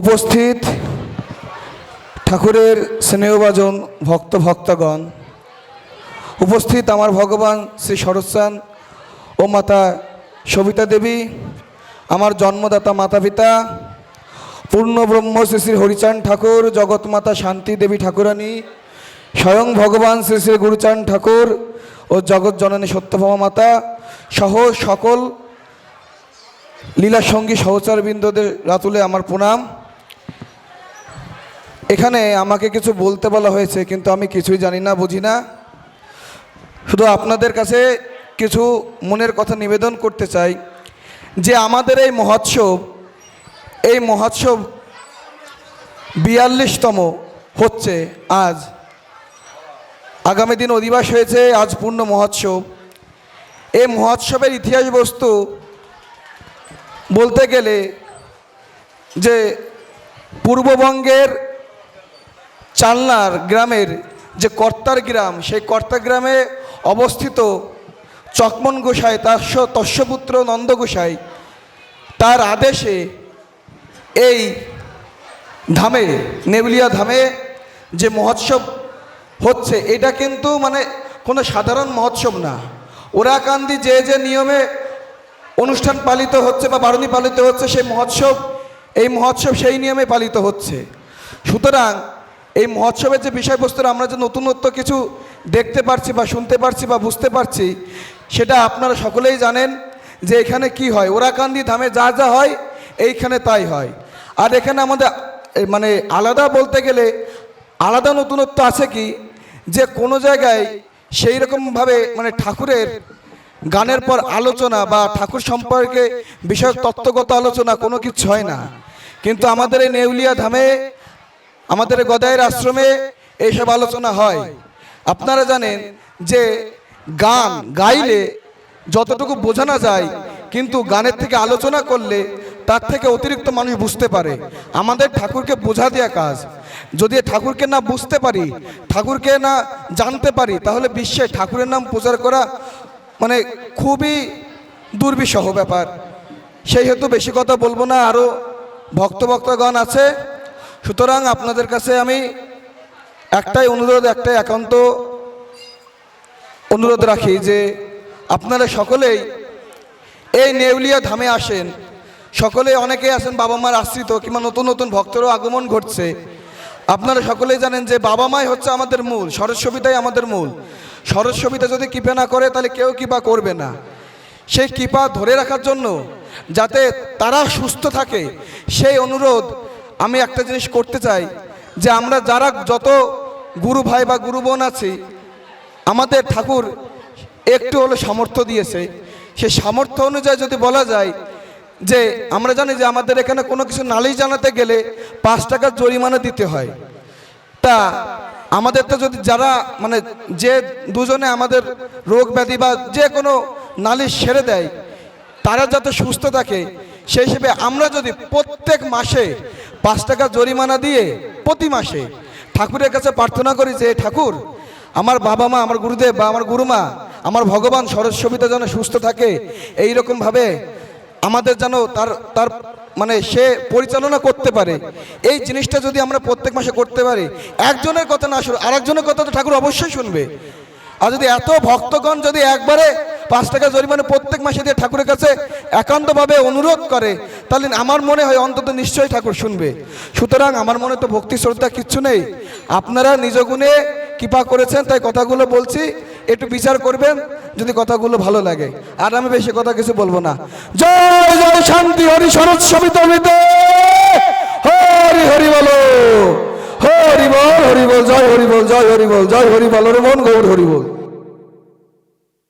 উপস্থিত ঠাকুরের স্নেহভাজন ভক্ত ভক্তগণ, উপস্থিত আমার ভগবান শ্রী শরৎচান ও মাতা সবিতা দেবী, আমার জন্মদাতা মাতা পিতা, পূর্ণ ব্রহ্ম শ্রী শ্রী হরিচান ঠাকুর জগৎমাতা শান্তি দেবী ঠাকুরানী, স্বয়ং ভগবান শ্রী শ্রী গুরুচান ঠাকুর ও জগৎ জননী সত্যভামা মাতা সহ সকল লীলা সঙ্গী সহচার বিন্দুদের রাতুলে আমার প্রণাম। এখানে আমাকে কিছু বলতে বলা হয়েছে, কিন্তু আমি কিছুই জানি না, বুঝি না। শুধু আপনাদের কাছে কিছু মনের কথা নিবেদন করতে চাই, যে আমাদের এই মহোৎসব এই মহোৎসব বিয়াল্লিশতম হচ্ছে আজ। আগামী দিন অধিবাস হয়েছে, আজ পূর্ণ মহোৎসব। এই মহোৎসবের ইতিহাস বস্তু বলতে গেলে যে পূর্ববঙ্গের চালনার গ্রামের যে কর্তার গ্রাম, সেই কর্তার গ্রামে অবস্থিত চকমন গোসাই, তার তস্যপুত্র নন্দ গোসাই, তার আদেশে এই ধামে নেবলিয়া ধামে যে মহোৎসব হচ্ছে, এটা কিন্তু মানে কোনো সাধারণ মহোৎসব না। ওরাকান্দি যে যে নিয়মে অনুষ্ঠান পালিত হচ্ছে বা বারণী পালিত হচ্ছে, সেই মহোৎসব, এই মহোৎসব সেই নিয়মে পালিত হচ্ছে। সুতরাং এই মহোৎসবের যে বিষয়বস্তুর আমরা যে নতুনত্ব কিছু দেখতে পারছি বা শুনতে পারছি বা বুঝতে পারছি, সেটা আপনারা সকলেই জানেন যে এখানে কি হয়। ওরাকান্দি ধামে যা যা হয়, এইখানে তাই হয়। আর এখানে আমাদের মানে আলাদা বলতে গেলে আলাদা নতুনত্ব আছে কি? যে কোনো জায়গায় সেই রকমভাবে মানে ঠাকুরের গানের পর আলোচনা বা ঠাকুর সম্পর্কে বিষয়ক তত্ত্বগত আলোচনা কোনো কিছু হয় না। কিন্তু আমাদের এই নেউলিয়া ধামে আমাদের গদায়ের আশ্রমে এইসব আলোচনা হয়। আপনারা জানেন যে গান গাইলে যতটুকু বোঝানো যায়, কিন্তু গানের থেকে আলোচনা করলে তার থেকে অতিরিক্ত মানুষ বুঝতে পারে। আমাদের ঠাকুরকে বোঝা দেওয়া কাজ। যদি ঠাকুরকে না বুঝতে পারি, ঠাকুরকে না জানতে পারি, তাহলে বিশ্বে ঠাকুরের নাম প্রচার করা মানে খুবই দুর্বিষহ ব্যাপার। সেই হেতু বেশি কথা বলব না। আরও ভক্ত ভক্তগণ আছে। সুতরাং আপনাদের কাছে আমি একটাই অনুরোধ, একটাই একান্ত অনুরোধ রাখি যে আপনারা সকলেই এই নেউলিয়া ধামে আসেন। সকলে অনেকেই আছেন বাবা মার আশ্রিত কিংবা নতুন নতুন ভক্তরও আগমন ঘটছে। আপনারা সকলেই জানেন যে বাবা মাই হচ্ছে আমাদের মূল, সরস্বতীটাই আমাদের মূল। সরস্বতীটা যদি কৃপা না করে তাহলে কেউ কৃপা করবে না। সেই কৃপা ধরে রাখার জন্য যাতে তারা সুস্থ থাকে, সেই অনুরোধ আমি একটা জিনিস করতে চাই যে আমরা যারা যত গুরু ভাই বা গুরু বোন আছি, আমাদের ঠাকুর একটু হলো সামর্থ্য দিয়েছে। সেই সামর্থ্য অনুযায়ী যদি বলা যায় যে আমরা জানি যে আমাদের এখানে কোনো কিছু নালিশ জানাতে গেলে পাঁচ টাকার জরিমানা দিতে হয়। তা আমাদের তো যদি যারা মানে যে দুজনে আমাদের রোগ ব্যাধি বা যে কোনো নালিশ সেরে দেয়, তারা যাতে সুস্থ থাকে, সেই হিসেবে আমরা যদি প্রত্যেক মাসে পাঁচ টাকা জরিমানা দিয়ে প্রতি মাসে ঠাকুরের কাছে প্রার্থনা করি যে ঠাকুর, আমার বাবা মা, আমার গুরুদেব বা আমার গুরুমা, আমার ভগবান সরস্বতীতে যেন সুস্থ থাকে এই রকমভাবে আমাদের যেন তার তার মানে সে পরিচালনা করতে পারে। এই জিনিসটা যদি আমরা প্রত্যেক মাসে করতে পারি, একজনের কথা না শুনে, আরেকজনের কথা তো ঠাকুর অবশ্যই শুনবে। আর যদি এত ভক্তগণ যদি একবারে পাঁচ টাকা জরিমানা প্রত্যেক মাসে দিয়ে ঠাকুরের কাছে একান্তভাবে অনুরোধ করে তাহলে আমার মনে হয় অন্তত নিশ্চয়ই ঠাকুর শুনবে। সুতরাং আমার মনে তো ভক্তি শ্রদ্ধা কিচ্ছু নেই। আপনারা নিজ গুণে কৃপা করেছেন, তাই কথাগুলো বলছি। একটু বিচার করবেন, যদি কথাগুলো ভালো লাগে। আর আমি বেশি কথা কিছু বলব না। জয় জয়, শান্তি, হরি শরৎ সমিত হরি হরি বলো। হরি বল হরি বল, জয়, হরি বল, জয়, হরি বল, জয়, হরি বল। মন গৌর, হরি বল।